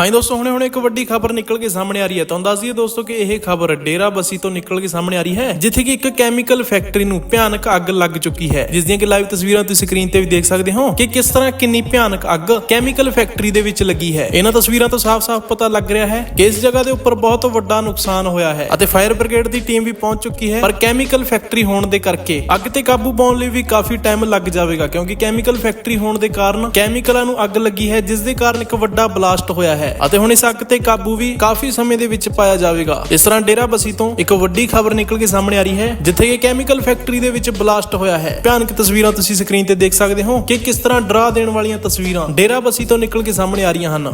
ਹਾਂ ਦੋਸਤੋ, ਹੁਣੇ ਹੁਣੇ ਇੱਕ ਵੱਡੀ ਖਬਰ ਨਿਕਲ ਕੇ ਸਾਹਮਣੇ ਆ ਰਹੀ ਹੈ। ਤੁਹਾਨੂੰ ਦੱਸ ਦਈਏ ਦੋਸਤੋ ਕਿ ਇਹ ਖਬਰ ਡੇਰਾ ਬਸੀ ਤੋਂ ਨਿਕਲ ਕੇ ਸਾਹਮਣੇ ਆ ਰਹੀ ਹੈ, ਜਿੱਥੇ ਕਿ ਇੱਕ ਕੈਮੀਕਲ ਫੈਕਟਰੀ ਨੂੰ ਭਿਆਨਕ ਅੱਗ ਲੱਗ ਚੁੱਕੀ ਹੈ। ਜਿਸ ਦੀਆਂ ਕਿ ਲਾਈਵ ਤਸਵੀਰਾਂ ਤੁਸੀਂ ਸਕਰੀਨ ਤੇ ਵੀ ਦੇਖ ਸਕਦੇ ਹੋ ਕਿ ਕਿਸ ਤਰ੍ਹਾਂ ਕਿੰਨੀ ਭਿਆਨਕ ਅੱਗ ਕੈਮੀਕਲ ਫੈਕਟਰੀ ਦੇ ਵਿੱਚ ਲੱਗੀ ਹੈ। ਇਹਨਾਂ ਤਸਵੀਰਾਂ ਤੋਂ ਸਾਫ਼-ਸਾਫ਼ ਪਤਾ ਲੱਗ ਰਿਹਾ ਹੈ ਕਿ ਇਸ ਜਗ੍ਹਾ ਦੇ ਉੱਪਰ ਬਹੁਤ ਵੱਡਾ ਨੁਕਸਾਨ ਹੋਇਆ ਹੈ ਅਤੇ ਫਾਇਰ ਬ੍ਰਿਗੇਡ ਦੀ ਟੀਮ ਵੀ ਪਹੁੰਚ ਚੁੱਕੀ ਹੈ। ਪਰ ਕੈਮੀਕਲ ਫੈਕਟਰੀ ਹੋਣ ਦੇ ਕਰਕੇ ਅੱਗ ਤੇ ਕਾਬੂ ਪਾਉਣ ਲਈ ਵੀ ਕਾਫੀ ਟਾਈਮ ਲੱਗ ਜਾਵੇਗਾ, ਕਿਉਂਕਿ ਕੈਮੀਕਲ ਫੈਕਟਰੀ ਹੋਣ ਦੇ ਕਾਰਨ ਕੈਮੀਕਲਾਂ ਨੂੰ ਅੱਗ ਲੱਗੀ ਹੈ, ਜਿਸ ਦੇ ਕਾਰਨ ਇੱਕ ਵੱਡਾ ਬਲਾਸਟ ਹੋਇਆ ਹੈ। ਅਤੇ ਹੁਣ ਇਸ ਅੱਗ ਤੇ ਕਾਬੂ ਵੀ ਕਾਫੀ ਸਮੇਂ ਦੇ ਵਿੱਚ ਪਾਇਆ ਜਾਵੇਗਾ। ਇਸ ਤਰ੍ਹਾਂ ਡੇਰਾ ਬਸੀ ਤੋਂ ਇੱਕ ਵੱਡੀ ਖਬਰ ਨਿਕਲ ਕੇ ਸਾਹਮਣੇ ਆ ਰਹੀ ਹੈ, ਜਿੱਥੇ ਕਿ ਕੈਮੀਕਲ ਫੈਕਟਰੀ ਦੇ ਵਿੱਚ ਬਲਾਸਟ ਹੋਇਆ ਹੈ। ਭਿਆਨਕ ਤਸਵੀਰਾਂ ਤੁਸੀਂ ਸਕਰੀਨ ਤੇ ਦੇਖ ਸਕਦੇ ਹੋ ਕਿ ਕਿਸ ਤਰ੍ਹਾਂ ਡਰਾ ਦੇਣ ਵਾਲੀਆਂ ਤਸਵੀਰਾਂ ਡੇਰਾ ਬਸੀ ਤੋਂ ਨਿਕਲ ਕੇ ਸਾਹਮਣੇ ਆ ਰਹੀਆਂ ਹਨ।